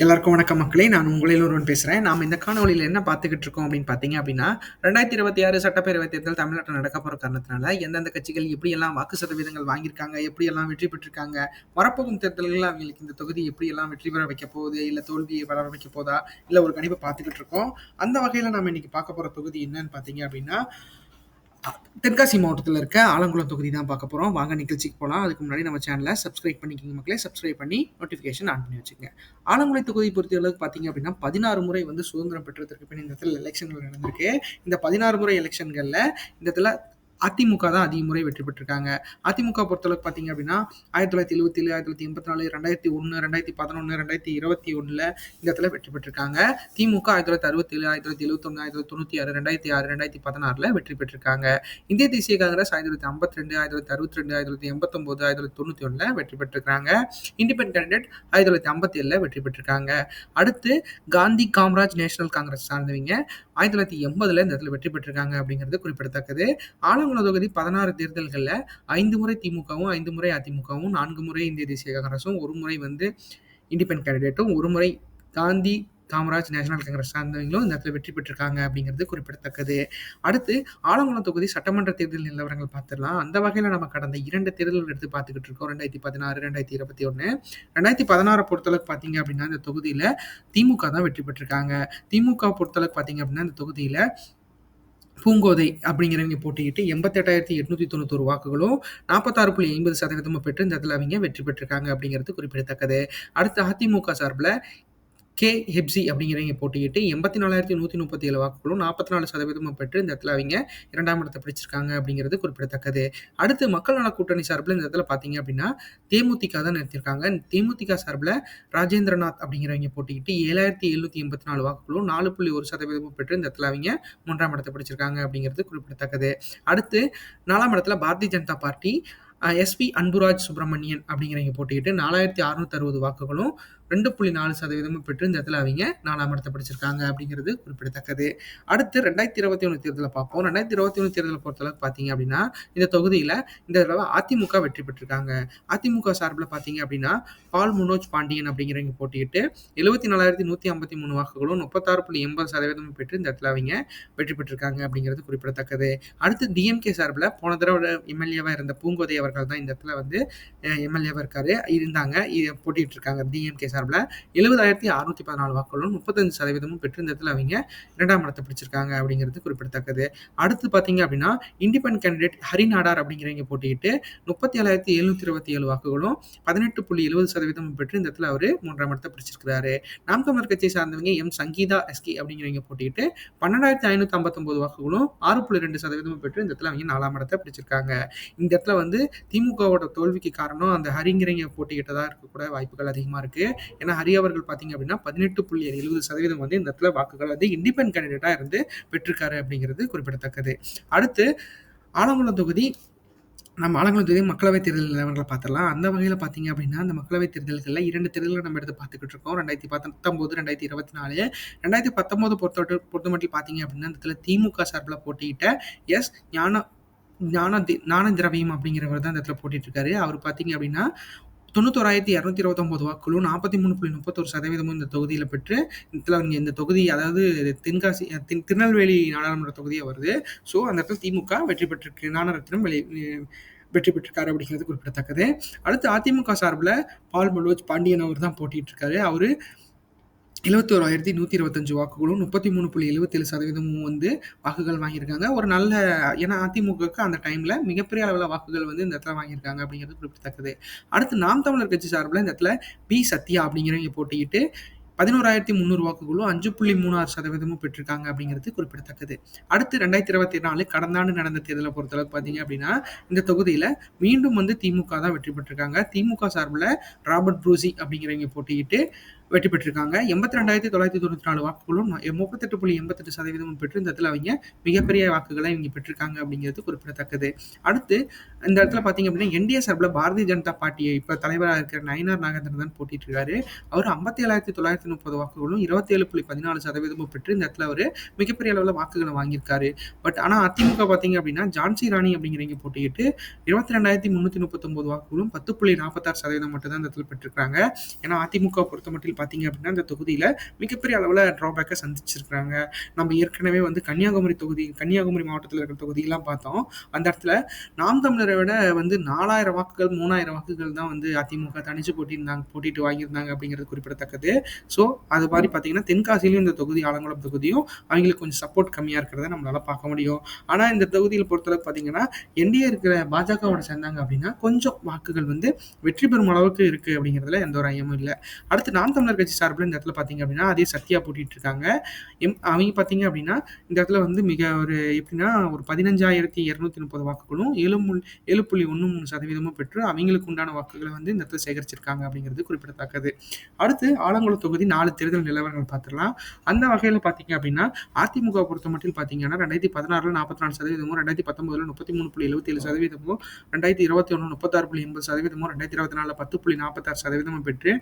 எல்லாருக்கும் வணக்கம் மக்களே நான் உங்களில் ஒருவன் பேசுகிறேன் நாம் இந்த காணொலியில் என்ன பார்த்துக்கிட்டு இருக்கோம் அப்படின்னு பார்த்தீங்க அப்படின்னா ரெண்டாயிரத்தி இருபத்தி ஆறு சட்டப்பேரவை தேர்தல் தமிழ்நாட்டில் நடக்க போகிற காரணத்தினால எந்தெந்த கட்சிகள் எப்படியெல்லாம் வாக்கு சதவீதங்கள் வாங்கியிருக்காங்க எப்படியெல்லாம் வெற்றி பெற்றிருக்காங்க வரப்போகும் தேர்தல்களில் அவங்களுக்கு இந்த தொகுதி எப்படியெல்லாம் வெற்றி பெற வைக்க போகுது இல்லை தோல்வியை வர வைக்க போதா இல்லை ஒரு கணிப்பை பார்த்துக்கிட்டு இருக்கோம். அந்த வகையில் நம்ம இன்னைக்கு பார்க்க போகிற தொகுதி என்னன்னு பார்த்தீங்க அப்படின்னா தென்காசி மாவட்டத்தில் இருக்க ஆலங்குளம் தொகுதி தான் பார்க்க போகிறோம் வாங்க நிகழ்ச்சிக்கு போகலாம் அதுக்கு முன்னாடி நம்ம சேனலை சப்ஸ்கிரைப் பண்ணிக்கிங்க மக்களே. சப்ஸ்கிரைப் பண்ணி நோட்டிஃபிகேஷன் ஆன் பண்ணி வச்சுங்க ஆலங்குளம் தொகுதி பொறுத்தளவுக்கு பார்த்தீங்க அப்படின்னா பதினாறு முறை வந்து சுதந்திரம் பெற்றதற்கு பின் இந்த இடத்துல எலெக்ஷன்கள் நடந்திருக்கு. இந்த பதினாறு முறை எலெக்ஷன்களில் இந்த இடத்துல அதிமுக தான் அதிக முறை வெற்றி பெற்றிருக்காங்க அதிமுக பொறுத்தளவுக்கு பார்த்தீங்க அப்படின்னா ஆயிரத்தி தொள்ளாயிரத்தி எழுபத்தி ஏழு ஆயிரத்தி தொள்ளாயிரத்தி எண்பத்தி நாலு ரெண்டாயிரத்தி ஒன்று ரெண்டாயிரத்தி பதினொன்று ரெண்டாயிரத்தி இருபத்தி ஒன்றில் இந்த இடத்துல வெற்றி பெற்றிருக்காங்க திமுக ஆயிரத்தி தொள்ளாயிரத்தி அறுபத்தேழு ஆயிரத்தி தொள்ளாயிரத்தி எழுபத்தொன்று ஆயிரத்தி தொள்ளாயிரத்தி தொண்ணூற்றி ஆறு ரெண்டாயிரத்தி ஆறு ரெண்டாயிரத்தி பதினாறில் வெற்றி பெற்றிருக்காங்க இந்திய தேசிய காங்கிரஸ் ஆயிரத்தி தொள்ளாயிரத்தி ஐம்பத்தி ரெண்டு ஆயிரத்தி தொள்ளாயிரத்தி அறுபத்தி ரெண்டு ஆயிரத்தி தொள்ளாயிரத்தி எண்பத்தொம்போது ஆயிரத்தி தொள்ளாயிரத்தி தொண்ணூற்றி ஒன்றில் வெற்றி பெற்றிருக்காங்க இண்டிபெண்ட் கேண்டிடேட் ஆயிரத்தி தொள்ளாயிரத்தி ஐம்பத்தி ஏழில் வெற்றி பெற்றிருக்காங்க அடுத்து காந்தி காமராஜ் நேஷனல் காங்கிரஸ் சார்ந்தவங்க ஆயிரத்தி தொள்ளாயிரத்தி எண்பதுல இந்த இடத்துல வெற்றி பெற்றிருக்காங்க அப்படிங்கிறது குறிப்பிடத்தக்கது. ஆலங்குளம் தொகுதி பதினாறு தேர்தல்களில் ஐந்து முறை திமுகவும் ஐந்து முறை அதிமுகவும் நான்கு முறை இந்திய தேசிய காங்கிரஸும் ஒரு முறை வந்து இண்டிபெண்ட் கேண்டிடேட்டும் ஒரு முறை காந்தி காமராஜ் நேஷனல் காங்கிரஸ் சார்ந்தவங்களும் இந்த இடத்துல வெற்றி பெற்றிருக்காங்க அப்படிங்கிறது குறிப்பிடத்தக்கது. அடுத்து ஆலங்குளம் தொகுதி சட்டமன்ற தேர்தல் நிலவரங்கள் பார்த்துடலாம். அந்த வகையில் நம்ம கடந்த இரண்டு தேர்தல்கள் எடுத்து பார்த்துக்கிட்டு இருக்கோம். ரெண்டாயிரத்தி பதினாறு ரெண்டாயிரத்தி இருபத்தி ஒன்று ரெண்டாயிரத்தி பதினாறு பொறுத்தளவுக்கு பார்த்தீங்க அப்படின்னா இந்த தொகுதியில் திமுக தான் வெற்றி பெற்றிருக்காங்க. திமுக பொறுத்தளவுக்கு பார்த்தீங்க அப்படின்னா இந்த தொகுதியில் பூங்கோதை அப்படிங்கிறவங்க போட்டிக்கிட்டு எண்பத்தெட்டாயிரத்தி எட்நூத்தி தொண்ணூத்தொரு வாக்குகளும் நாற்பத்தாறு புள்ளி ஐம்பது சதவீதமும் பெற்று இந்த இடத்துல அவங்க வெற்றி பெற்றிருக்காங்க அப்படிங்கிறது குறிப்பிடத்தக்கது. அடுத்து அதிமுக சார்பில் கே ஹெப்சி அப்படிங்கிறவங்க போட்டிக்கிட்டு எண்பத்தி நாலாயிரத்தி நூற்றி முப்பத்தி ஏழு வாக்குகளும் நாற்பத்தி நாலு சதவீதமும் பெற்று இந்த இடத்துல அவங்க இரண்டாம் இடத்தை பிடிச்சிருக்காங்க அப்படிங்கிறது குறிப்பிடத்தக்கது. அடுத்து மக்கள் நல கூட்டணி சார்பில் இந்த இடத்துல பார்த்தீங்க அப்படின்னா தேமுதிக தான் நிறுத்திருக்காங்க தேமுதிக சார்பில் ராஜேந்திரநாத் அப்படிங்கிறவங்க போட்டிக்கிட்டு ஏழாயிரத்தி எழுநூற்றி எண்பத்தி நாலு வாக்குகளும் நாலு புள்ளி ஒரு சதவீதமும் பெற்று இந்த இடத்துல அவங்க மூன்றாம் இடத்தை பிடிச்சிருக்காங்க அப்படிங்கிறது குறிப்பிடத்தக்கது. அடுத்து நாலாம் இடத்துல பாரதிய ஜனதா பார்ட்டி எஸ்பி அன்புராஜ் சுப்பிரமணியன் அப்படிங்கிறவங்க போட்டிக்கிட்டு நாலாயிரத்தி அறுநூத்தி அறுபது வாக்குகளும் ரெண்டு புள்ளி நாலு சதவீதமும் பெற்று இந்த இடத்துல அவங்க நாலாம் இடத்தை படிச்சிருக்காங்க அப்படிங்கிறது குறிப்பிடத்தக்கது. அடுத்து ரெண்டாயிரத்தி இருபத்தி ஒன்று தேர்தலை பார்ப்போம். ரெண்டாயிரத்தி இருபத்தி ஒன்று தேர்தலை பொறுத்தளவுக்கு பார்த்தீங்க அப்படின்னா இந்த தொகுதியில் இந்த தடவை அதிமுக வெற்றி பெற்றிருக்காங்க. அதிமுக சார்பில் பார்த்தீங்க அப்படின்னா பால் முனோஜ் பாண்டியன் அப்படிங்கிறவங்க போட்டிக்கிட்டு எழுபத்தி நாலாயிரத்தி நூற்றி ஐம்பத்தி மூணு வாக்குகளும் முப்பத்தாறு புள்ளி எண்பது சதவீதமும் பெற்று இந்த இடத்துல அவங்க வெற்றி பெற்றிருக்காங்க அப்படிங்கிறது குறிப்பிடத்தக்கது. அடுத்து டிஎம்கே சார்பில் போன தடவை எம்எல்ஏவாக இருந்த பூங்கோதை அவர்கள் தான் இந்த இடத்துல வந்து எம்எல்ஏவாக இருக்காரு. இருந்தாங்க. போட்டிட்டு இருக்காங்க டிஎம்கே சார்பில் எழுபதாயிரத்தி அறுநூத்தி பதினாலு வாக்குகளும் முப்பத்தஞ்சு சதவீதமும் பெற்று இந்த இடத்துல அவங்க இரண்டாம் இடத்தை பிடிச்சிருக்காங்க அப்படிங்கிறது குறிப்பிடத்தக்கது. அடுத்து பார்த்தீங்க அப்படின்னா இண்டிபெண்ட் கேண்டிடேட் ஹரிநாடார் அப்படிங்கிறவங்க போட்டிக்கிட்டு முப்பத்தி ஏழாயிரத்தி எழுநூத்தி இருபத்தி ஏழு வாக்குகளும் பதினெட்டு புள்ளி எழுபது சதவீதமும் பெற்று இந்த இடத்துல அவர் மூன்றாம் இடத்தை பிடிச்சிருக்கிறாரு. நாம் தமிழர் கட்சியை சார்ந்தவங்க எம் சங்கீதா எஸ்கி அப்படிங்கிறவங்க போட்டிக்கிட்டு பன்னெண்டாயிரத்தி ஐநூற்றி ஐம்பத்தொன்பது வாக்குகளும் ஆறு புள்ளி ரெண்டு சதவீதமும் பெற்று இந்த இடத்துல அவங்க நாலாம் இடத்தை பிடிச்சிருக்காங்க. இந்த இடத்துல வந்து திமுகவோட தோல்விக்கு காரணம் அந்த ஹரிங்கிறவங்க போட்டிக்கிட்டதாக இருக்கக்கூட வாய்ப்புகள் அதிகமாக இருக்குது ஏன்னா ஹரி அவர்கள் பார்த்தீங்க அப்படின்னா பதினெட்டு புள்ளி எழுபது சதவீதம் வந்து இந்த இடத்துல வாக்குகள் வந்து இண்டிபெண்ட் கேண்டிடேட்டாக இருந்து பெற்றிருக்காரு அப்படிங்கிறது குறிப்பிடத்தக்கது. அடுத்து ஆலங்குளம் தொகுதி நம்ம ஆலங்குளம் தொகுதி மக்களவைத் தேர்தல் நிலவரங்களை பார்த்துடலாம். அந்த வகையில் பார்த்தீங்க அப்படின்னா அந்த மக்களவைத் தேர்தல்களில் இரண்டு தேர்தல்களை நம்ம எடுத்து பார்த்துக்கிட்டு இருக்கோம். ரெண்டாயிரத்தி பத்தொம்போது ரெண்டாயிரத்தி இருபத்தி நாலு ரெண்டாயிரத்தி பத்தொம்போது பொறுத்த பொறுத்த மட்டும் பார்த்தீங்க அப்படின்னா இந்த இடத்துல திமுக சார்பில் போட்டியிட்ட எஸ் ஞான ஞான ஞான திரவியம் அப்படிங்கிறவர் தான் இந்த இடத்துல போட்டிட்டு இருக்காரு. அவர் பார்த்தீங்க அப்படின்னா தொண்ணூத்தோராயிரத்தி இரநூத்தி இருபத்தொம்போது வாக்குகளும் நாற்பத்தி மூணு புள்ளி முப்பத்தொரு சதவீதமும் இந்த தொகுதியில் பெற்று இதில் அவங்க இந்த தொகுதி அதாவது தென்காசி திருநெல்வேலி நாடாளுமன்ற தொகுதியாக வருது. ஸோ அந்த இடத்துல திமுக வெற்றி பெற்றிருக்கு. ஞானரத்னம் வெளி வெற்றி பெற்றிருக்காரு அப்படிங்கிறது குறிப்பிடத்தக்கது. அடுத்து அதிமுக சார்பில் பால் மனோஜ் பாண்டியன் அவர் தான் போட்டிட்டு இருக்காரு அவர் எழுபத்தோராயிரத்தி நூற்றி இருபத்தஞ்சு வாக்குகளும் முப்பத்தி மூணு புள்ளி எழுபத்தேழு சதவீதமும் வந்து வாக்குகள் வாங்கியிருக்காங்க. ஒரு நல்ல ஏன்னா அதிமுகவுக்கு அந்த டைமில் மிகப்பெரிய அளவில் வாக்குகள் வந்து இந்த இடத்துல வாங்கியிருக்காங்க அப்படிங்கிறது குறிப்பிடத்தக்கது. அடுத்து நாம் தமிழர் கட்சி சார்பில் இந்த இடத்துல பி சத்யா அப்படிங்கிறவங்க போட்டிக்கிட்டு பதினோராயிரத்தி முந்நூறு வாக்குகளும் அஞ்சு புள்ளி மூணாறு சதவீதமும் பெற்றிருக்காங்க அப்படிங்கிறது குறிப்பிடத்தக்கது. அடுத்து ரெண்டாயிரத்தி இருபத்தி நாலு கடந்த ஆண்டு நடந்த தேர்தலை பொறுத்தளவுக்கு பார்த்தீங்க அப்படின்னா இந்த தொகுதியில் மீண்டும் வந்து திமுக தான் வெற்றி பெற்றிருக்காங்க. திமுக சார்பில் ராபர்ட் ப்ரூசி அப்படிங்கிறவங்க போட்டிக்கிட்டு வெற்றி பெற்றிருக்காங்க எண்பத்தி ரெண்டாயிரத்தி தொள்ளாயிரத்தி தொண்ணூற்றி நாலு வாக்குகளும் முப்பத்தெட்டு புள்ளி எண்பத்தெட்டு சதவீதமும் பெற்று இந்த இடத்துல அவங்க மிகப்பெரிய வாக்குகளை இவங்க பெற்றிருக்காங்க அப்படிங்கிறது குறிப்பிடத்தக்கது. அடுத்து இந்த இடத்துல பார்த்தீங்க அப்படின்னா என்டிஏ சார்பில் பாரதிய ஜனதா பார்ட்டியை இப்போ தலைவராக இருக்கிற நயனார் நாகேந்திரன் தான் போட்டிட்டு இருக்காரு அவர் ஐம்பத்தி ஏழாயிரத்தி தொள்ளாயிரத்தி முப்பது வாக்குகளும் இருபத்தி ஏழு புள்ளி பதினாலு சதவீதமும் பெற்று இந்த இடத்துல அவர் மிகப்பெரிய அளவில் வாக்குகளை வாங்கியிருக்காரு. பட் ஆனால் அதிமுக பார்த்தீங்க அப்படின்னா ஜான்சி ராணி அப்படிங்கிறவங்க போட்டிக்கிட்டு இருபத்தி ரெண்டாயிரத்தி முந்நூற்றி முப்பத்தொம்போது வாக்குகளும் பத்து புள்ளி நாற்பத்தாறு சதவீதம் மட்டும் தான் இந்த இடத்துல பெற்றிருக்காங்க ஏன்னா அதிமுக பொறுத்த மட்டும் பார்த்தீங்க அப்படின்னா இந்த தொகுதியில் மிகப்பெரிய அளவில் ட்ராபேக்கை சந்திச்சிருக்காங்க நம்ம ஏற்கனவே வந்து கன்னியாகுமரி தொகுதி கன்னியாகுமரி மாவட்டத்தில் இருக்கிற தொகுதியெல்லாம் பார்த்தோம். அந்த இடத்துல நாம் தமிழரை விட வந்து நாலாயிரம் வாக்குகள் மூணாயிரம் வாக்குகள் தான் வந்து அதிமுக தனிச்சு போட்டியிருந்தாங்க போட்டிட்டு வாங்கியிருந்தாங்க அப்படிங்கிறது குறிப்பிடத்தக்கது. ஸோ அது மாதிரி பார்த்தீங்கன்னா தென்காசியிலும் இந்த தொகுதி ஆலங்குளம் தொகுதியும் அவங்களுக்கு கொஞ்சம் சப்போர்ட் கம்மியாக இருக்கிறத நம்மளால பார்க்க முடியும். ஆனால் இந்த தொகுதியில் பொறுத்தளவுக்கு பார்த்தீங்கன்னா என்டிஏ இருக்கிற பாஜகவோட சேர்ந்தாங்க அப்படின்னா கொஞ்சம் வாக்குகள் வந்து வெற்றி பெறும் அளவுக்கு இருக்கு அப்படிங்கிறதுல எந்த ஒரு ஐயமும் இல்லை. அடுத்து நாம் தமிழர் கட்சி சார்பில் இந்த இடத்துல பார்த்தீங்க அப்படின்னா அதே சத்யா போட்டிட்டு இருக்காங்க. எம் அவங்க பார்த்தீங்க அப்படின்னா இந்த இடத்துல வந்து மிக ஒரு எப்படின்னா ஒரு பதினஞ்சாயிரத்தி இரநூத்தி முப்பது வாக்குகளும் ஏழு முள் ஏழு புள்ளி ஒன்று மூணு சதவீதமும் பெற்று அவங்களுக்கு உண்டான வாக்குகளை வந்து இந்த இடத்துல சேகரிச்சிருக்காங்க அப்படிங்கிறது குறிப்பிடத்தக்கது. அடுத்து ஆலங்குளம் தொகுதி நாலு தேர்தல் நிலவரங்கள் பார்த்துடலாம். அந்த வகையில் பார்த்தீங்க அப்படின்னா அதிமுக பொறுத்த மட்டும் பார்த்தீங்கன்னா ரெண்டாயிரத்தி பதினாறுல நாற்பத்தி நாலு சதவீதமும் ரெண்டாயிரத்தி பத்தொன்பதுல முப்பத்தி மூணு புள்ளி எழுபத்தி ஏழு சதவீதமும் ரெண்டாயிரத்தி இருபத்தி ஒன்று முப்பத்தாறு புள்ளி எண்பது சதவீதமும் ரெண்டாயிரத்தி இருபத்தி நாலில் பத்து புள்ளி நாற்பத்தாறு சதவீதமும் பெற்று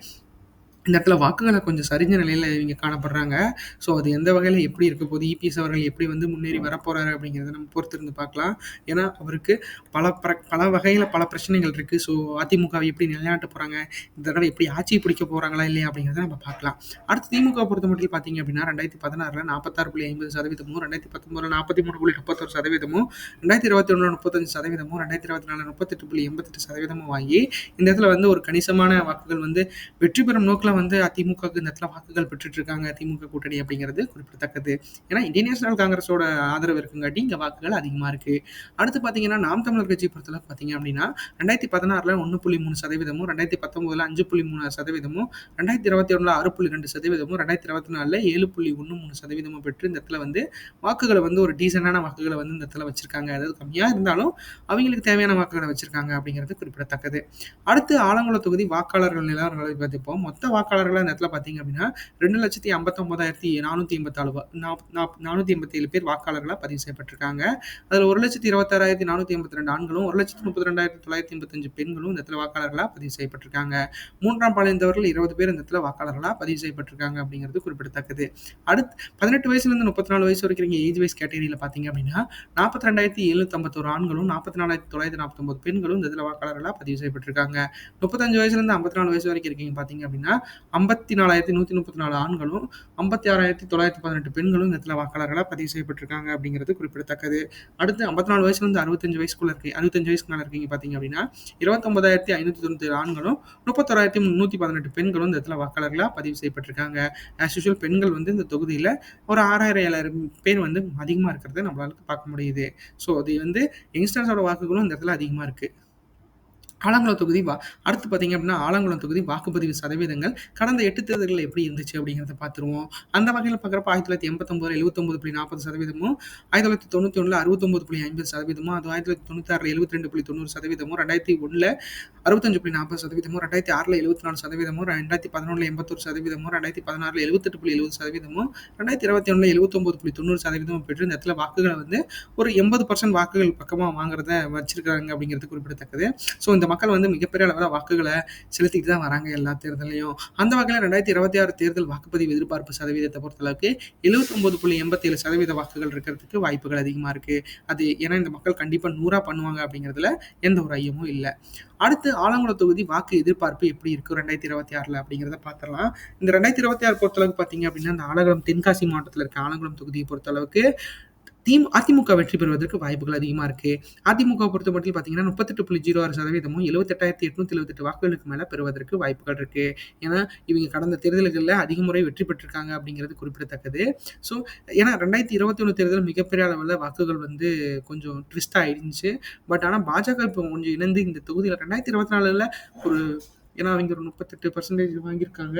இந்த இடத்துல வாக்குகளை கொஞ்சம் சரிஞ்ச நிலையில் இவங்க காணப்படுறாங்க. ஸோ அது எந்த வகையில் எப்படி இருக்க போது இபிஎஸ் அவர்கள் எப்படி வந்து முன்னேறி வரப்போகிறாரு அப்படிங்கிறத நம்ம பொறுத்திருந்து பார்க்கலாம். ஏன்னா அவருக்கு பல பிர பல வகையில் பல பிரச்சனைகள் இருக்குது ஸோ அதிமுகவை எப்படி நிலைநாட்ட போகிறாங்க இந்த தடவை எப்படி ஆட்சி பிடிக்க போகிறாங்களா இல்லையா அப்படிங்கிறத நம்ம பார்க்கலாம். அடுத்து திமுக பொறுத்த மட்டும் பார்த்தீங்க அப்படின்னா ரெண்டாயிரத்தி பதினாறில் நாற்பத்தாறு புள்ளி ஐம்பது சதவீதமும் ரெண்டாயிரத்தி பத்தொம்பதில் நாற்பத்தி மூணு புள்ளி முப்பத்தொரு சதவீதமும் ரெண்டாயிரத்தி இருபத்தி ஒன்று முப்பத்தஞ்சு சதவீதமும் ரெண்டாயிரத்தி இருபத்தி நாலு முப்பத்தெட்டு புள்ளி எண்பத்தெட்டு சதவீதமும் வாங்கி இந்த இடத்துல வந்து ஒரு கணிசமான வாக்குகள் வந்து வெற்றி பெறும் நோக்கில் வந்து அதிமுகவுக்கு இந்த இடத்துல வாக்குகள் பெற்றுட்டு இருக்காங்க திமுக கூட்டணி அப்படிங்கிறது குறிப்பிடத்தக்கது. ஏன்னா இந்தியன் நேஷனல் காங்கிரஸோட ஆதரவு இருக்குங்காட்டி இங்கே வாக்குகள் அதிகமாக இருக்கு. அடுத்து பார்த்தீங்கன்னா நாம் தமிழர் கட்சி பொறுத்தல பார்த்தீங்க அப்படின்னா ரெண்டாயிரத்தி பதினாறில் ஒன்று புள்ளி மூணு சதவீதமும் ரெண்டாயிரத்தி பத்தொன்பதுல அஞ்சு புள்ளி மூணு சதவீதமும் ரெண்டாயிரத்தி இருபத்தி ஒன்றில் ஆறு புள்ளி ரெண்டு சதவீதமும் ரெண்டாயிரத்தி இருபத்தி நாலில் ஏழு புள்ளி ஒன்று மூணு சதவீதமும் பெற்று இந்த இடத்துல வந்து வாக்குகளை வந்து ஒரு டீசெண்டான வாக்குகளை வந்து இந்த இடத்துல வச்சிருக்காங்க. அதாவது கம்மியாக இருந்தாலும் அவங்களுக்கு தேவையான வாக்குகளை வச்சிருக்காங்க அப்படிங்கிறது குறிப்பிடத்தக்கது. அடுத்து ஆலங்குளம் தொகுதி வாக்காளர்கள் நிலவரங்களை பார்த்துப்போம் மொத்த வாக்கு வாக்காளர்கள் அந்த இடத்துல பார்த்தீங்க அப்படின்னா ரெண்டு லட்சத்தி ஐம்பத்தொம்பதாயிரத்தி நானூற்றி எண்பத்தாலு நானூற்றி எண்பத்தி ஏழு பேர் வாக்காளர்களாக பதிவு செய்யப்பட்டிருக்காங்க. அதில் ஒரு லட்சத்தி இருபத்தாறாயிரத்தி நானூற்றி எண்பத்தி ரெண்டு ஆண்களும் ஒரு லட்சத்தி முப்பத்தி ரெண்டாயிரத்தி தொள்ளாயிரத்தி எண்பத்தஞ்சு பெண்களும் இந்த இடத்துல வாக்காளர்களாக பதிவு செய்யப்பட்டிருக்காங்க. மூன்றாம் பாளையந்தவர்கள் இருபது பேர் இந்த இடத்துல வாக்காளர்களாக பதிவு செய்யப்பட்டிருக்காங்க அப்படிங்கிறது குறிப்பிடத்தக்கது. அடுத்து பதினெட்டு வயசுலேருந்து முப்பத்தி நாலு வயசு வரைக்கும் ஏஜ் வைஸ் கேட்டகரியில் பார்த்தீங்க அப்படின்னா நாற்பத்தி ரெண்டாயிரத்தி எழுநூத்தம்பத்தோரு ஆண்களும் நாற்பத்தி நாலாயிரத்தி தொள்ளாயிரத்தி நாற்பத்தொம்பது பெண்களும் இந்த இதில் வாக்காளர்களாக பதிவு செய்யப்பட்டிருக்காங்க. முப்பத்தஞ்சு வயசுலேருந்து ஐம்பத்தி நாலு வயசு வரைக்கும் இருக்கீங்க பார்த்தீங்க அப்படின்னா ஐம்பத்தி நாலாயிரத்தி நூற்றி முப்பத்தி நாலு ஆண்களும் ஐம்பத்தி ஆறாயிரத்தி தொள்ளாயிரத்தி பதினெட்டு பெண்களும் இந்த இடத்துல வாக்காளர்களாக பதிவு செய்யப்பட்டிருக்காங்க அப்படிங்கிறது குறிப்பிடத்தக்கது. அடுத்து ஐம்பத்தி நாலு வயசுலேருந்து அறுபத்தஞ்சு வயசுக்குள்ள இருக்கு அறுபத்தஞ்சு வயசுக்கு மேலே இருக்கீங்க பார்த்தீங்க அப்படின்னா இருபத்தொன்பதாயிரத்தி ஐநூற்றி தொண்ணூற்றி ஆண்களும் முப்பத்தொராயிரத்தி முந்நூற்றி பதினெட்டு பெண்களும் இந்த இடத்துல வாக்காளர்களாக பதிவு செய்யப்பட்டிருக்காங்க. ஆஸ் யூஷுவல் பெண்கள் வந்து இந்த தொகுதியில் ஒரு ஆறாயிரம் ஏழாயிரம் பேர் வந்து அதிகமாக இருக்கிறத நம்மளால பார்க்க முடியுது. ஸோ அது வந்து யங்ஸ்டர்ஸோட வாக்குகளும் இந்த இடத்துல அதிகமாக இருக்குது ஆலங்குளம் தொகுதி வா அடுத்து பார்த்தீங்க அப்படின்னா ஆலங்குளம் தொகுதி வாக்குப்பதிவு சதவீதங்கள் கடந்த எட்டு தேர்தல்கள் எப்படி இருந்துச்சு அப்படிங்கிறத பார்த்துருவோம். அந்த வகையில் பார்க்குறப்ப ஆயிரத்தி தொள்ளாயிரத்தி எண்பத்தொம்பது எழுபத்தொம்பது புள்ளி நாற்பது சதவீதமும் ஆயிரத்தி தொள்ளாயிரத்தி தொண்ணூற்றி ஒன்றில் அறுபத்தொம்பது புள்ளி ஐம்பது சதவீதமும் அது ஆயிரத்தி தொள்ளாயிரத்தி தொண்ணூத்தாறில் எழுபத்தி ரெண்டு புள்ளி தொண்ணூறு சதவீதமும் ரெண்டாயிரத்தி ஒன்றில் அறுபத்தஞ்சு புள்ளி நாற்பது சதவீதமும் ரெண்டாயிரத்தி ஆறில் எழுபத்தி நாலு சதவீதமும் ரெண்டாயிரத்தி பதினொன்றில் எண்பத்தொரு சதவீதமும் ரெண்டாயிரத்தி பதினாறில் எழுபத்தெட்டு புள்ளி எழுபது சதவீதமும் ரெண்டாயிரத்தி இருபத்தி ஒன்றில் எழுபத்தொம்பது புள்ளி தொண்ணூறு சதவீதமும் பெற்று இந்த இடத்துல வாக்குகளை வந்து ஒரு எண்பது பர்சன்ட் வாக்குகள் பக்கமாக வாங்குறத வச்சிருக்காங்க அப்படிங்கிறது குறிப்பிடத்தக்கது. ஸோ இந்த மக்கள் வந்து மிகப்பெரிய அளவில் வாக்குகளை செலுத்திட்டு தான் வராங்க எல்லா தேர்தலையும் அந்த வகையில் ரெண்டாயிரத்தி இருபத்தி ஆறு தேர்தல் வாக்குப்பதிவு எதிர்பார்ப்பு சதவீதத்தை பொறுத்தளவுக்கு எழுபத்தொம்பது புள்ளி எண்பத்தேழு சதவீத வாக்குகள் இருக்கிறதுக்கு வாய்ப்புகள் அதிகமாக இருக்குது அது ஏன்னா இந்த மக்கள் கண்டிப்பாக நூறாக பண்ணுவாங்க அப்படிங்கிறதுல எந்த ஒரு ஐயமும் இல்லை. அடுத்து ஆலங்குளம் தொகுதி வாக்கு எதிர்பார்ப்பு எப்படி இருக்கும் ரெண்டாயிரத்தி இருபத்தி ஆறில் அப்படிங்கிறத பார்த்துடலாம் இந்த ரெண்டாயிரத்தி இருபத்தி ஆறு பொறுத்தளவுக்கு பார்த்தீங்க அப்படின்னா இந்த ஆலங்குளம் தென்காசி மாவட்டத்தில் இருக்க ஆலங்குளம் தொகுதியை பொறுத்தளவுக்கு தீம் அதிமுக வெற்றி பெறுவதற்கு வாய்ப்புகள் அதிகமாக இருக்குது அதிமுக பொறுத்த மட்டும் பார்த்தீங்கன்னா முப்பத்தெட்டு புள்ளி ஜீரோ ஆறு சதவீதமும் எழுபத்தெட்டாயிரத்தி எட்நூத்தி எழுபத்தெட்டு வாக்குகளுக்கு மேலே பெறுவதற்கு வாய்ப்புகள் இருக்குது ஏன்னா இவங்க கடந்த தேர்தல்களில் அதிக முறை வெற்றி பெற்றிருக்காங்க அப்படிங்கிறது குறிப்பிடத்தக்கது. ஸோ ஏன்னா ரெண்டாயிரத்தி இருபத்தி ஒன்று தேர்தல் மிகப்பெரிய அளவில் வாக்குகள் வந்து கொஞ்சம் ட்விஸ்ட் ஆயிடுச்சு. பட் ஆனால் பாஜக இப்போ கொஞ்சம் இணைந்து இந்த தொகுதியில் ரெண்டாயிரத்தி இருபத்தி நாலில் ஒரு ஏன்னா அவங்க ஒரு முப்பத்தெட்டு பர்சன்டேஜ் வாங்கியிருக்காங்க.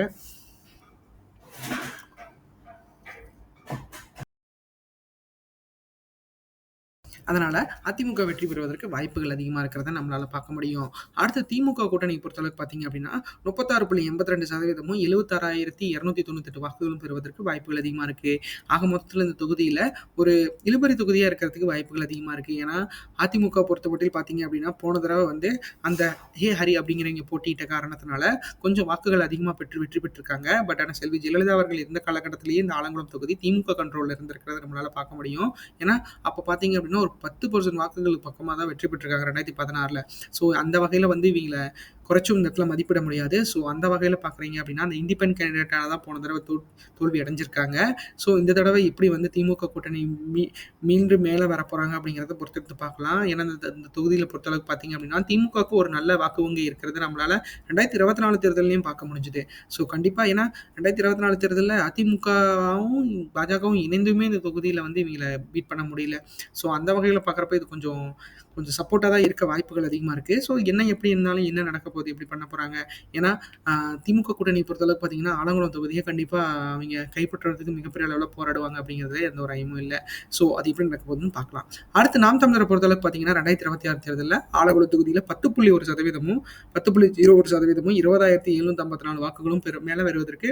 அதனால அதிமுக வெற்றி பெறுவதற்கு வாய்ப்புகள் அதிகமா இருக்கிறத நம்மளால பார்க்க முடியும். அடுத்து திமுக கூட்டணி பொறுத்தளவுக்கு பார்த்தீங்க அப்படின்னா, 36.82% சதவீதமும் 76,298 வாக்குகளும் பெறுவதற்கு வாய்ப்புகள் அதிகமா இருக்கு. ஆக மொத்தத்தில் இந்த தொகுதியில ஒரு இழுபறி தொகுதியா இருக்கிறதுக்கு வாய்ப்புகள் அதிகமா இருக்கு. ஏன்னா, அதிமுக பொறுத்தமட்டில் பார்த்தீங்க அப்படின்னா, போன தடவை வந்து அந்த ஹே ஹரி அப்படிங்கிறவங்க போட்டியிட்ட காரணத்தினால கொஞ்சம் வாக்குகள் அதிகமா பெற்று வெற்றி பெற்றிருக்காங்க. பட் ஆனா செல்வி ஜெயலலிதா அவர்கள் இருந்த காலகட்டத்திலேயே இந்த ஆலங்குளம் தொகுதி திமுக கண்ட்ரோல்ல இருந்திருக்கிறத நம்மளால பார்க்க முடியும். ஏன்னா, அப்ப பார்த்தீங்க அப்படின்னா, ஒரு பத்து பர்சன்ட் வாக்குகளுக்கு பக்கமாக தான் வெற்றி பெற்றிருக்காங்க ரெண்டாயிரத்தி பதினாறில். ஸோ அந்த வகையில் வந்து இவங்களை குறைச்சும் இந்த இடத்துல மதிப்பிட முடியாது. ஸோ அந்த வகையில் பார்க்குறீங்க அப்படின்னா, அந்த இண்டிபெண்ட் கேண்டிடேட்டால தான் போன தடவை தோ தோல்வி அடைஞ்சிருக்காங்க. ஸோ இந்த தடவை எப்படி வந்து திமுக கூட்டணி மீ மீண்டும் மேலே வரப்போகிறாங்க அப்படிங்கிறத பொறுத்தெடுத்து பார்க்கலாம். ஏன்னா, இந்த இந்த பொறுத்தளவுக்கு பார்த்தீங்க அப்படின்னா, திமுகவுக்கு ஒரு நல்ல வாக்கு வங்கி இருக்கிறது நம்மளால 2024 தேர்தல்லயும் பார்க்க முடிஞ்சுது. ஸோ கண்டிப்பாக ஏன்னா ரெண்டாயிரத்து இருபத்தி நாலு தேர்தலில் அதிமுகவும், பாஜகவும் இணைந்துமே இந்த தொகுதியில் வந்து இவங்களை பீட் பண்ண முடியல. ஸோ அந்த வகையில் பார்க்குறப்ப இது கொஞ்சம் கொஞ்சம் சப்போர்ட்டாக தான் இருக்க வாய்ப்புகள் அதிகமாக இருக்குது ஸோ என்ன எப்படி இருந்தாலும் என்ன நடக்க போகுது? எப்படி பண்ண போகிறாங்க ஏன்னா, திமுக கூட்டணி பொறுத்தளவுக்கு பார்த்தீங்கன்னா, ஆலங்குளம் தொகுதியை கண்டிப்பாக அவங்க கைப்பற்றுறதுக்கு மிகப்பெரிய அளவில் போராடுவாங்க அப்படிங்கிறதுல எந்த ஒரு ஐயமும் இல்லை ஸோ அது எப்படி நடக்க போகுதுன்னு பார்க்கலாம். அடுத்து நாம் தமிழரை பொறுத்தளவுக்கு பார்த்தீங்கன்னா, ரெண்டாயிரத்தி இருபத்தி ஆறு தேர்தலில் ஆலங்குளம் தொகுதியில 10.1% 10.01% 20,754 வாக்குகளும் பெரு மேலே வருவதற்கு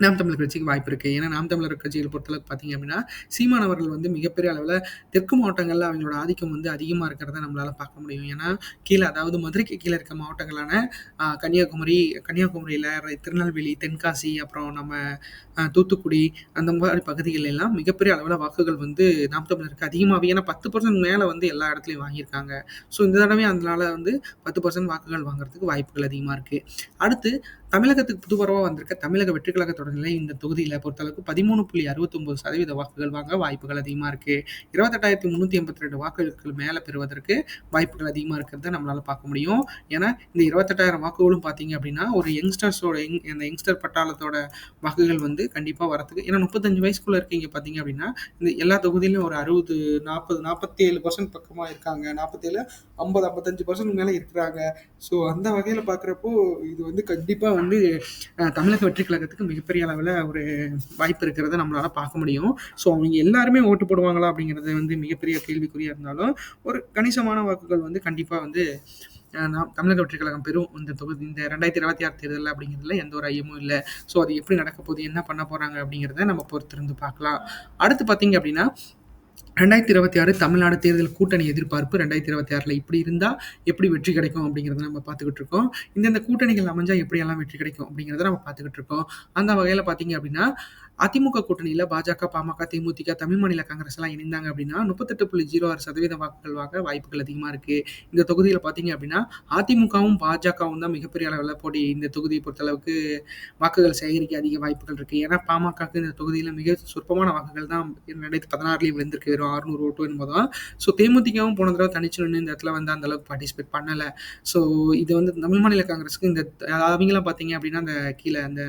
நாம் தமிழர் கட்சிக்கு வாய்ப்பு இருக்குது ஏன்னா, நாம் தமிழர் கட்சிகளை பொறுத்தளவுக்கு பார்த்தீங்க அப்படின்னா, சீமான் அவர்கள் வந்து மிகப்பெரிய அளவில் தெற்கு மாவட்டங்களில் அவங்களோட ஆதிக்கம் வந்து அதிகமாக இருக்கிறத நம்மளால பார்க்க முடியும். ஏன்னா, கீழே அதாவது மதுரைக்கு கீழே இருக்க மாவட்டங்களான கன்னியாகுமரி, கன்னியாகுமரியில் திருநெல்வேலி, தென்காசி, அப்புறம் நம்ம தூத்துக்குடி அந்த மாதிரி பகுதிகள் எல்லாம் மிகப்பெரிய அளவில் வாக்குகள் வந்து நாம் தமிழருக்கு அதிகமாகவே ஏன்னா பத்து பர்சன்ட் மேலே வந்து எல்லா இடத்துலையும் வாங்கியிருக்காங்க. ஸோ இந்த தடவை அதனால வந்து 10% வாக்குகள் வாங்குறதுக்கு வாய்ப்புகள் அதிகமாக இருக்குது அடுத்து தமிழகத்துக்கு புதுவரவா வந்திருக்க தமிழக வெற்றி கழக தொடரில இந்த தொகுதியில பொறுத்தளவுக்கு 13.69% வாக்குகள் வாங்க வாய்ப்புகள் அதிகமா இருக்கு. 28,382 வாக்குகளுக்கு மேல பெறுவதற்கு வாய்ப்புகள் அதிகமா இருக்கிறத நம்மளால பார்க்க முடியும். ஏன்னா, இந்த 28,000 வாக்குகளும் பார்த்தீங்க அப்படின்னா, ஒரு யங்ஸ்டர்ஸோட யங் அந்த யங்ஸ்டர் பட்டாளத்தோட வாக்குகள் வந்து கண்டிப்பா வரதுக்கு ஏன்னா 35 வயசுக்குள்ள இருக்கீங்க பார்த்தீங்க அப்படின்னா, இந்த எல்லா தொகுதியிலும் ஒரு 60, 40, 47% பக்கமா இருக்காங்க. 47, 50, 55% மேல இருக்கிறாங்க. ஸோ அந்த வகையில பார்க்குறப்போ, இது வந்து கண்டிப்பா வந்து தமிழக வெற்றி கழகத்துக்கு மிகப்பெரிய அளவில் ஒரு வாய்ப்பு இருக்கிறத நம்மளால பார்க்க முடியும். ஸோ அவங்க எல்லாருமே ஓட்டு போடுவாங்களா? அப்படிங்கிறது வந்து மிகப்பெரிய கேள்விக்குறியா இருந்தாலும், ஒரு கணிசமான வாக்குகள் வந்து கண்டிப்பாக வந்து நான் நாம் தமிழக வெற்றி கழகம் பெறும். இந்த தொகுதி இந்த 2026 தேர்தல்ல அப்படிங்கிறதுல எந்த ஒரு ஐயமும் இல்லை ஸோ அது எப்படி நடக்க போகுது? என்ன பண்ண போகிறாங்க அப்படிங்கிறத நம்ம பொறுத்திருந்து பார்க்கலாம். அடுத்து பார்த்தீங்க அப்படின்னா, 2026 தமிழ்நாடு தேர்தல் கூட்டணி எதிர்பார்ப்பு 2026ல இப்படி இருந்தால் எப்படி வெற்றி கிடைக்கும்? அப்படிங்கிறத நம்ம பார்த்துக்கிட்டு இருக்கோம். இந்தந்த கூட்டணிகள் அமைஞ்சால் எப்படியெல்லாம் வெற்றி கிடைக்கும்? அப்படிங்கிறத நம்ம பார்த்துக்கிட்டு இருக்கோம். அந்த வகையில் பார்த்தீங்க அப்படின்னா, அதிமுக கூட்டணியில் பாஜக, பாமக, தேமுதிக, தமிழ் மாநில காங்கிரஸ்லாம் இணைந்தாங்க அப்படின்னா 38.06% வாக்குகள் வாங்க வாய்ப்புகள் அதிகமாக இருக்கு. இந்த தொகுதியில் பார்த்தீங்க அப்படின்னா, அதிமுகவும், பாஜகவும் தான் மிகப்பெரிய அளவில் போட்டி இந்த தொகுதியை பொறுத்தளவுக்கு வாக்குகள் சேகரிக்க அதிக வாய்ப்புகள் இருக்கு. ஏன்னா, பாமகக்கு இந்த தொகுதியில் மிக சொற்பமான வாக்குகள் தான் 2016லயும் விழுந்திருக்கு. வெறும் அறுநூறு ஓட்டு என்பது தான். ஸோ தேமுதிகவும் போன தடவை தனிச்சு நின்று இந்த இடத்துல வந்து அந்த அளவுக்கு பார்ட்டிசிபேட் பண்ணலை ஸோ இது வந்து தமிழ் மாநில காங்கிரஸுக்கு இந்த அவங்களாம் பார்த்தீங்க அப்படின்னா, அந்த கீழே அந்த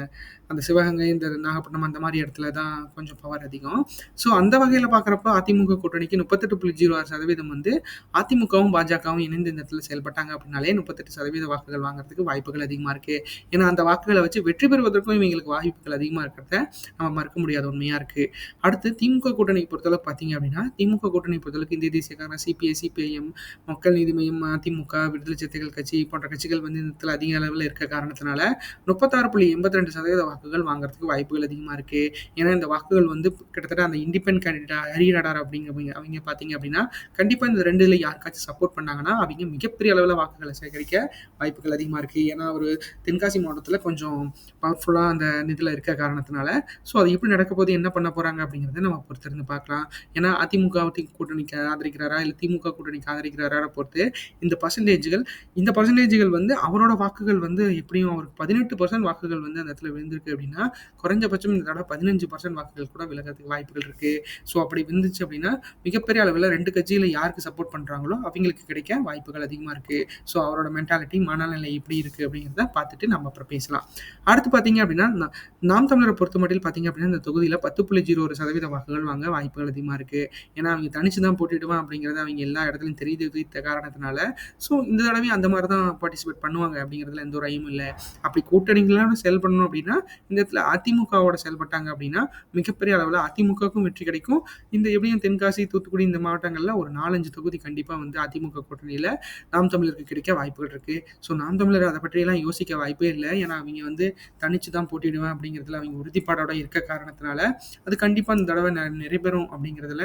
அந்த சிவகங்கை, இந்த நாகப்பட்டினம் அந்த மாதிரி இடத்துல தான் கொஞ்சம் பவர் அதிகம். ஸோ அந்த வகையில் பார்க்குறப்ப அதிமுக கூட்டணிக்கு 38.06% வந்து அதிமுகவும், பாஜகவும் இணைந்து இந்த இடத்துல செயல்பட்டாங்க அப்படின்னாலே 38% வாக்குகள் வாங்குறதுக்கு வாய்ப்புகள் அதிகமாக இருக்குது ஏன்னா, அந்த வாக்குகளை வச்சு வெற்றி பெறுவதற்கும் இவங்களுக்கு வாய்ப்புகள் அதிகமாக இருக்கிறத நம்ம மறுக்க முடியாத உண்மையாக இருக்குது அடுத்து திமுக கூட்டணி பொறுத்தளவுக்கு பார்த்தீங்க அப்படின்னா, திமுக கூட்டணி பொறுத்தளவுக்கு இந்திய தேசிய காங்கிரஸ், சிபிஐ, சிபிஐஎம், மக்கள் நீதி மையம் அதிமுக, விடுதலை சிறுத்தைகள் கட்சி போன்ற கட்சிகள் வந்து இந்த இடத்துல அதிக அளவில் இருக்க காரணத்தினால 36.82% வாக்குகள் வாங்குறதுக்கு வாய்ப்புகள் அதிகமாக இருக்குது ஏன்னா, இந்த வாக்குகள் வந்து கிட்டத்தட்ட அந்த இண்டிபெண்ட் கேண்டிடேட் ஹரி நடார் அப்படிங்கிறவங்க பார்த்தீங்க அப்படின்னா, கண்டிப்பாக இந்த 2ல யாருக்காச்சும் சப்போர்ட் பண்ணாங்கன்னா, அவங்க மிகப்பெரிய அளவில் வாக்குகளை சேகரிக்க வாய்ப்புகள் அதிகமாக இருக்குது ஏன்னா, ஒரு தென்காசி மாவட்டத்தில் கொஞ்சம் பவர்ஃபுல்லாக அந்த இதில் இருக்க காரணத்தினால, ஸோ அது எப்படி நடக்க போது என்ன பண்ண போகிறாங்க அப்படிங்கிறத நம்ம பொறுத்திருந்து பார்க்கலாம். ஏன்னா, அதிமுக கூட்டணிக்கு ஆதரிக்கிறாரா? இல்லை திமுக கூட்டணிக்கு ஆதரிக்கிறாரா பொறுத்து இந்த பர்சன்டேஜ்கள் இந்த பர்சன்டேஜ்கள் வந்து அவரோட வாக்குகள் வந்து எப்படியும் அவருக்கு 18% வாக்குகள் வந்து அந்த இடத்துல விழுந்திருக்கு அப்படின்னா, குறைஞ்சபட்சம் இந்த தடவை பதினஞ்சு பர்சன்ட் வாக்குகள் கூட விலகிறதுக்கு வாய்ப்புகள் இருக்கு. ஸோ அப்படி விழுந்துச்சு அப்படின்னா, மிகப்பெரிய அளவில் ரெண்டு கட்சியில் யாருக்கு சப்போர்ட் பண்றாங்களோ, அவங்களுக்கு கிடைக்க வாய்ப்புகள் அதிகமா இருக்கு. ஸோ அவரோட மென்டாலிட்டி, மனநிலை எப்படி இருக்கு? அப்படிங்கிறத பார்த்துட்டு நம்ம அப்புறம் பேசலாம். அடுத்து பார்த்தீங்க அப்படின்னா, நாம் நாம் பொறுத்த மட்டும் பார்த்தீங்க அப்படின்னா, இந்த தொகுதியில் பத்து புள்ளி ஜீரோ ஒரு சதவீத வாக்குகள் வாங்க வாய்ப்புகள் அதிகமா இருக்கு. ஏன்னா, அவங்க தனிச்சு தான் போட்டியிடுவேன் அப்படிங்கிறது அவங்க எல்லா இடத்துலையும் தெரியுது காரணத்தினால, ஸோ இந்த தடவையும் அந்த மாதிரி தான் பார்ட்டிசிபேட் பண்ணுவாங்க அப்படிங்கிறதுல எந்த ஒரு ஐயமும் இல்லை அப்படி கூட்டணிகளோட செயல்படணும் அப்படின்னா, இந்த இடத்துல அதிமுகவோட செயல்பட்டாங்க அப்படின்னா மிகப்பெரிய அளவில் அதிமுகவுக்கும் வெற்றி கிடைக்கும். இந்த எப்படியும் தென்காசி தூத்துக்குடி இந்த மாவட்டங்களில் ஒரு நாலஞ்சு தொகுதி கண்டிப்பாக வந்து அதிமுக கூட்டணியில் நாம் தமிழருக்கு கிடைக்க வாய்ப்புகள் இருக்குது ஸோ நாம் தமிழர் அதை பற்றியெல்லாம் யோசிக்க வாய்ப்பே இல்லை. ஏன்னா அவங்க வந்து தனிச்சு தான் போட்டிடுவேன் அப்படிங்கிறதுல அவங்க உறுதிப்பாடோட இருக்க காரணத்தினால அது கண்டிப்பாக இந்த தடவை நிறைவேறும் அப்படிங்கிறதுல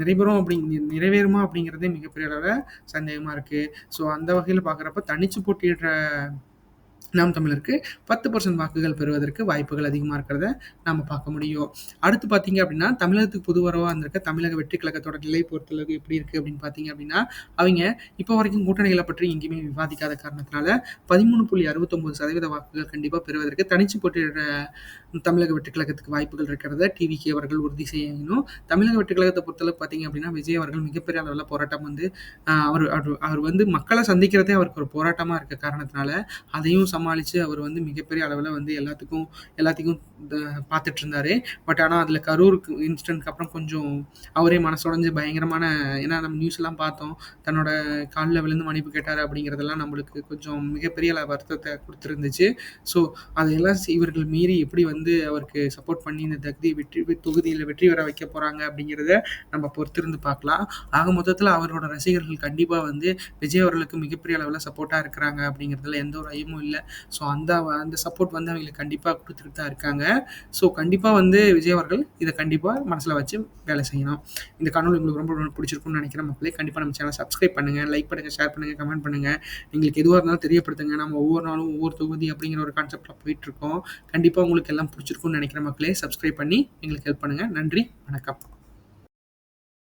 நிறைவேறும் அப்படி நிறைவேறுமா அப்படிங்கிறதே மிகப்பெரிய அளவில் சந்தேகமாக இருக்குது ஸோ அந்த வகையில் பார்க்குறப்ப தனிச்சு போட்டியிடுற நாம் தமிழருக்கு பத்து பர்சன்ட் வாக்குகள் பெறுவதற்கு வாய்ப்புகள் அதிகமாக இருக்கிறத நம்ம பார்க்க முடியும். அடுத்து பார்த்தீங்க அப்படின்னா தமிழகத்துக்கு புதுவரவாக இருந்திருக்க தமிழக வெற்றி கழகத்தோட நிலை பொறுத்தளவுக்கு எப்படி இருக்குது அப்படின்னு பார்த்தீங்க அப்படின்னா அவங்க இப்போ வரைக்கும் கூட்டணிகளை பற்றி எங்கேயுமே விவாதிக்காத காரணத்தினால பதிமூணு புள்ளி அறுபத்தொம்பது சதவீத வாக்குகள் கண்டிப்பாக பெறுவதற்கு தனிச்சு போட்டியிடுற தமிழக வெற்றி கழகத்துக்கு வாய்ப்புகள் இருக்கிறத டிவிகே அவர்கள் உறுதி செய்யணும். தமிழக வெற்றி கழகத்தை பொறுத்தளவுக்கு பார்த்தீங்க அப்படின்னா விஜய் அவர்கள் மிகப்பெரிய அளவில் போராட்டம் வந்து அவர் அவர் அவர் வந்து மக்களை சந்திக்கிறதே அவருக்கு ஒரு போராட்டமாக இருக்க காரணத்தினால அதையும் சமாளித்து அவர் வந்து மிகப்பெரிய அளவில் வந்து எல்லாத்துக்கும் எல்லாத்தையும் பார்த்துட்டு இருந்தாரு. பட் ஆனால் அதில் கரூருக்கு இன்சிடென்ட்க்கு அப்புறம் கொஞ்சம் அவரே மனசுடைஞ்சு பயங்கரமான ஏன்னா நம்ம நியூஸ் எல்லாம் பார்த்தோம். தன்னோட காலில் விழுந்து மன்னிப்பு கேட்டார் அப்படிங்கிறதெல்லாம் நம்மளுக்கு கொஞ்சம் மிகப்பெரிய வருத்தத்தை கொடுத்துருந்துச்சு. ஸோ அதையெல்லாம் இவர்கள் மீறி எப்படி வந்து அவருக்கு சப்போர்ட் பண்ணி இந்த தகுதி வெற்றி தொகுதியில் வெற்றி பெற வைக்க போகிறாங்க அப்படிங்கிறத நம்ம பொறுத்திருந்து பார்க்கலாம். ஆக மொத்தத்தில் அவரோட ரசிகர்கள் கண்டிப்பாக வந்து விஜய் அவர்களுக்கு மிகப்பெரிய அளவில் சப்போர்ட்டாக இருக்கிறாங்க அப்படிங்கிறதுல எந்த ஒரு ஐயமும் இல்லை. ஸோ அந்த அந்த சப்போர்ட் வந்து அவங்களுக்கு கண்டிப்பாக கொடுத்துட்டு தான் இருக்காங்க. ஸோ கண்டிப்பாக வந்து விஜய் அவர்கள் இதை கண்டிப்பாக மனசில் வச்சு வேலை செய்யணும். இந்த காணொலி உங்களுக்கு ரொம்ப ரொம்ப பிடிச்சிருக்கும்னு நினைக்கிறேன் மக்களே. கண்டிப்பாக நம்ம சேனல் சப்ஸ்கிரைப் பண்ணுங்கள் லைக் பண்ணுங்கள் ஷேர் பண்ணுங்கள் கமெண்ட் பண்ணுங்கள் எங்களுக்கு எதுவாக இருந்தாலும் தெரியப்படுத்துங்க. நம்ம ஒவ்வொரு நாளும் ஒவ்வொரு தொகுதி அப்படிங்கிற ஒரு கான்செப்டில் போயிட்டுருக்கோம் கண்டிப்பாக உங்களுக்கு எல்லாம் பிடிச்சிருக்கும்னு நினைக்கிற மக்களே. சப்ஸ்கிரைப் பண்ணி எங்களுக்கு ஹெல்ப் பண்ணுங்கள் நன்றி வணக்கம்.